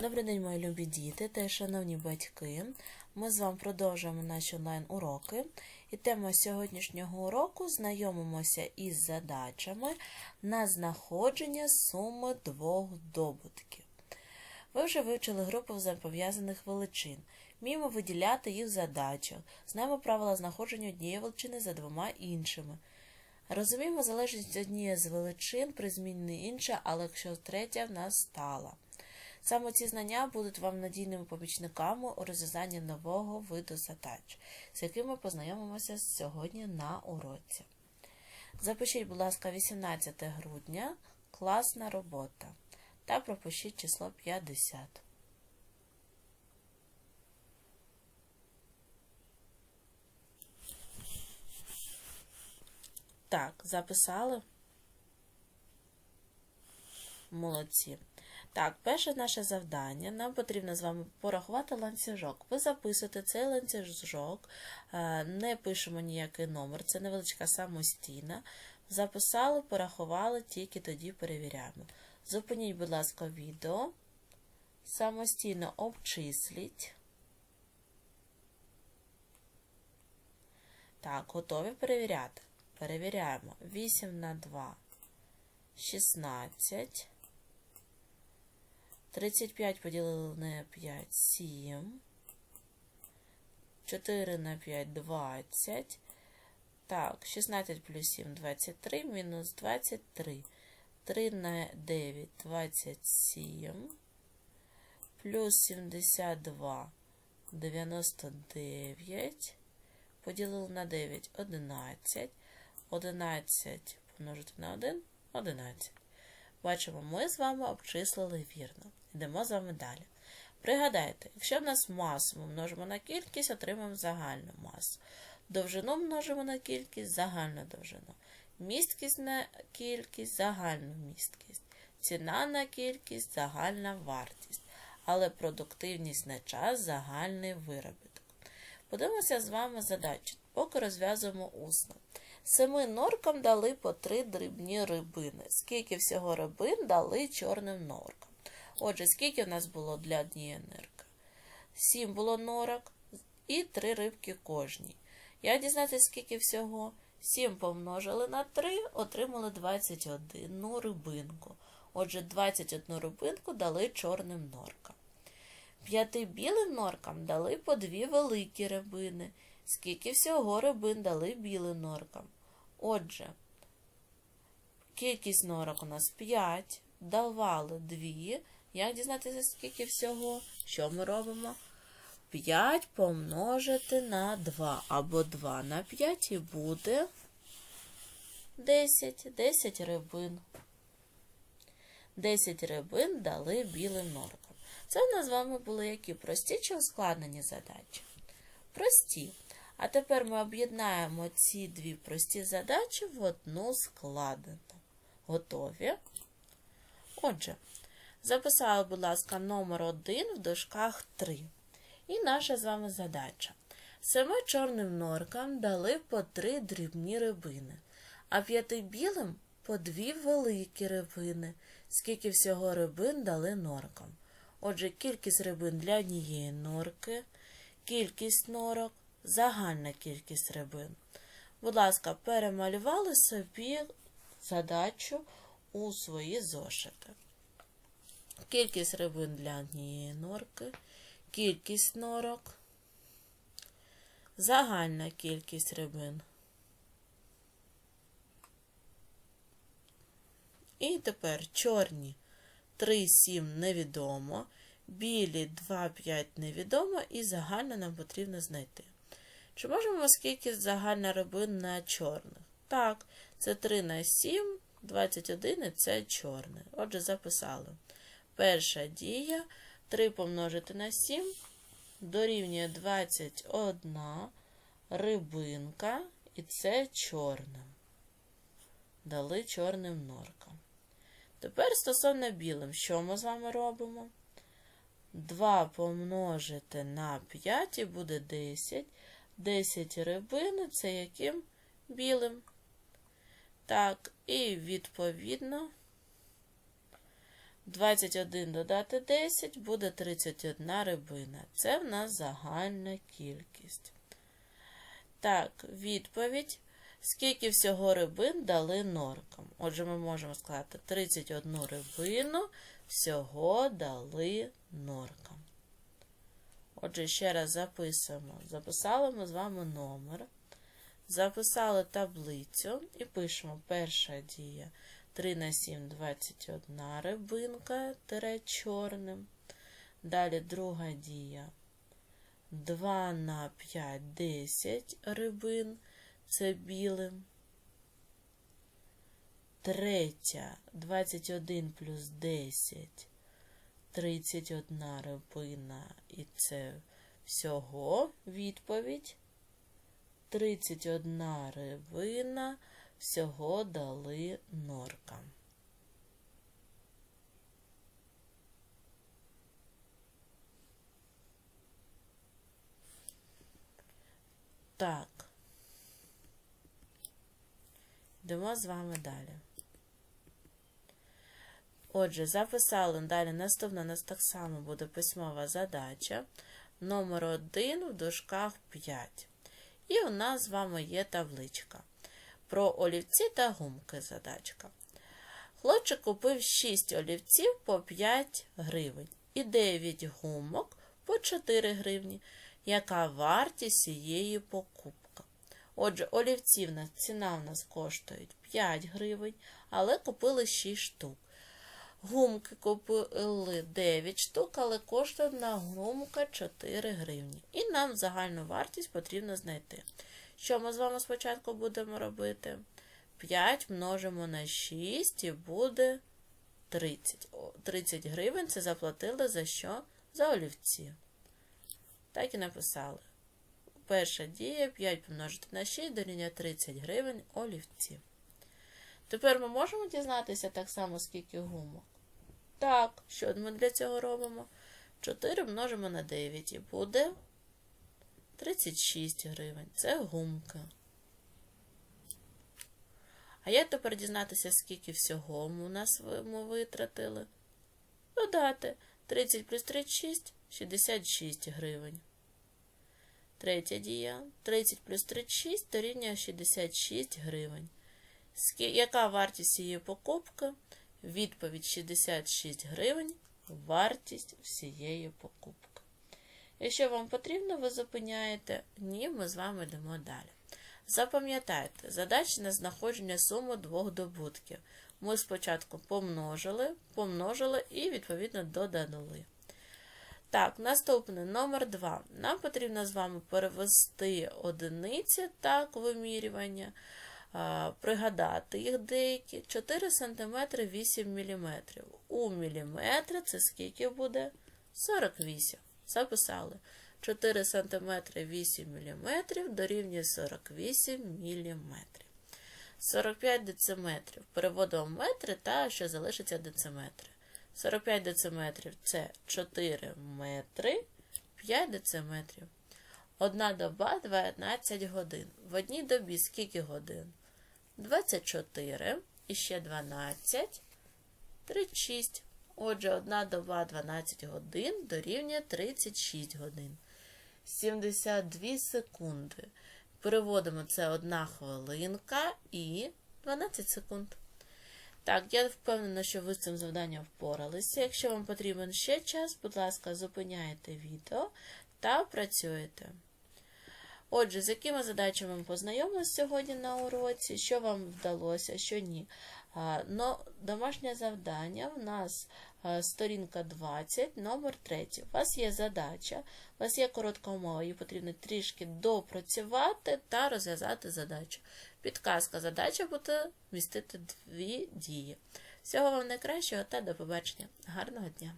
Добрий день, мої любі діти та шановні батьки. Ми з вами продовжуємо наші онлайн-уроки. І тема сьогоднішнього уроку знайомимося із задачами на знаходження суми двох добутків. Ви вже вивчили групу взаємопов'язаних величин. Вміємо виділяти їх в. Знаємо правила знаходження однієї величини за двома іншими. Розуміємо залежність однієї з величин при зміні інша, але якщо третя в нас стала. Саме ці знання будуть вам надійними помічниками у розв'язанні нового виду задач, з якими познайомимося сьогодні на уроці. Запишіть, будь ласка, 18 грудня класна робота та пропишіть число 50. Так, записали? Молодці. Так, перше наше завдання. Нам потрібно з вами порахувати ланцюжок. Ви записуєте цей ланцюжок, е, не пишемо ніякий номер, це невеличка самостійна. Записали, порахували, тільки тоді перевіряємо. Зупиніть, будь ласка, відео. Самостійно обчисліть. Так, готові перевіряти. Перевіряємо. 8 на 2 16. 35 поділили на 5 7. 4 на 5 20. Так, 16 плюс 7 23, мінус 23. 3 на 9 27. Плюс 72 99. Поділили на 9 11. 11 помножити на 1 11. Бачимо, ми з вами обчислили вірно. Йдемо з вами далі. Пригадайте, якщо в нас масу ми множимо на кількість, отримаємо загальну масу. Довжину множимо на кількість, загальну довжину. Місткість на кількість, загальну місткість. Ціна на кількість, загальна вартість. Але продуктивність на час загальний виробіток. Подивимося з вами задачі, поки розв'язуємо усно. Семи норкам дали по три дрібні рибини. Скільки всього рибин дали чорним норкам? Отже, скільки в нас було для однієї нирки? Сім було норок і три рибки кожній. Я дізнатися, скільки всього? 7 помножили на 3, отримали 21 рибинку. Отже, 21 рибинку дали чорним норкам. П'яти білим норкам дали по дві великі рибини. Скільки всього рибин дали білим норкам? Отже, кількість норок у нас 5, давали 2. Як дізнатися, скільки всього? Що ми робимо? 5 помножити на 2 або 2 на 5 і буде 10. 10 рибин. 10 рибин дали білим норкам. Це в нас з вами були які прості чи ускладнені задачі? Прості. А тепер ми об'єднаємо ці дві прості задачі в одну складену. Готові? Отже, записали, будь ласка, номер 1 в дужках 3. І наша з вами задача. Семи чорним норкам дали по три дрібні рибини, а п'яти білим по дві великі рибини. Скільки всього рибин дали норкам. Отже, кількість рибин для однієї норки, кількість норок, загальна кількість рибин. Будь ласка, перемалювали собі задачу у свої зошити. Кількість рибин для однієї норки, кількість норок, загальна кількість рибин. І тепер чорні 3, 7 невідомо, білі 2, 5 невідомо і загально нам потрібно знайти. Чи можемо скільки загальна рибин на чорних? Так, це 3 на 7, 21 і це чорне. Отже, записали. Перша дія 3 помножити на 7 дорівнює 21 рибинка, і це чорне. Дали чорним норкам. Тепер стосовно білим, що ми з вами робимо? 2 помножити на 5 і буде 10. 10 рибин це яким білим. Так, і відповідно 21 додати 10 буде 31 рибина. Це в нас загальна кількість. Так, відповідь. Скільки всього рибин дали норкам? Отже, ми можемо сказати 31 рибину всього дали норкам. Отже, ще раз записуємо. Записали ми з вами номер. Записали таблицю і пишемо перша дія 3 на 7 21 рибинка тире чорним. Далі друга дія 2 на 5 10 рибин це білим. Третя 21 плюс 10 31 рибина і це всього відповідь. 31 рибина всього дали норкам. Так. Йдемо з вами далі. Отже, записали далі. Наступна у нас так само буде письмова задача. Номер 1 в дужках 5. І у нас з вами є табличка. Про олівці та гумки задачка. Хлопчик купив 6 олівців по 5 гривень і 9 гумок по 4 гривні. Яка вартість цієї покупки? Отже, олівців ціна в нас коштує 5 гривень, але купили 6 штук. Гумки купили 9 штук, але коштує одна гумка 4 гривні. І нам загальну вартість потрібно знайти. Що ми з вами спочатку будемо робити? 5 множимо на 6 і буде 30. 30 гривень це заплатили за що? За олівці. Так і написали. Перша дія 5 помножити на 6 дорівнює 30 гривень олівці. Тепер ми можемо дізнатися так само, скільки гумок? Так, що ми для цього робимо? 4 множимо на 9 і буде 36 гривень. Це гумка. А як тепер дізнатися, скільки всього у нас ми витратили? Додати 30 плюс 36 66 гривень. Третя дія. 30 плюс 36 дорівнює 66 гривень. Яка вартість цієї покупки? Відповідь 66 гривень. Вартість всієї покупки. Якщо вам потрібно, ви зупиняєте, ні, ми з вами йдемо далі. Запам'ятайте, задача на знаходження суми двох добутків. Ми спочатку помножили, помножили і, відповідно, додали. Так, наступний номер 2. Нам потрібно з вами перевести одиниці так, вимірювання, пригадати їх деякі. 4 см 8 мм. У міліметри це скільки буде? 48. Записали. 4 см 8 мм дорівнює 48 мм. 45 дециметрів. Переводимо в метри та що залишиться дециметри. 45 дециметрів це 4 метри, 5 дециметрів. Одна доба 12 годин. В одній добі скільки годин? 24 і ще 12, 36. Отже, одна доба 12 годин дорівнює 36 годин. 72 секунди. Переводимо це одна хвилинка і 12 секунд. Так, я впевнена, що ви з цим завданням впоралися. Якщо вам потрібен ще час, будь ласка, зупиняйте відео та працюєте. Отже, з якими задачами ми познайомилися сьогодні на уроці, що вам вдалося, що ні. Но, домашнє завдання в нас сторінка 20, номер 3. У вас є задача, у вас є коротка умова, її потрібно трішки допрацювати та розв'язати задачу. Підказка задача буде містити дві дії. Всього вам найкращого та до побачення. Гарного дня!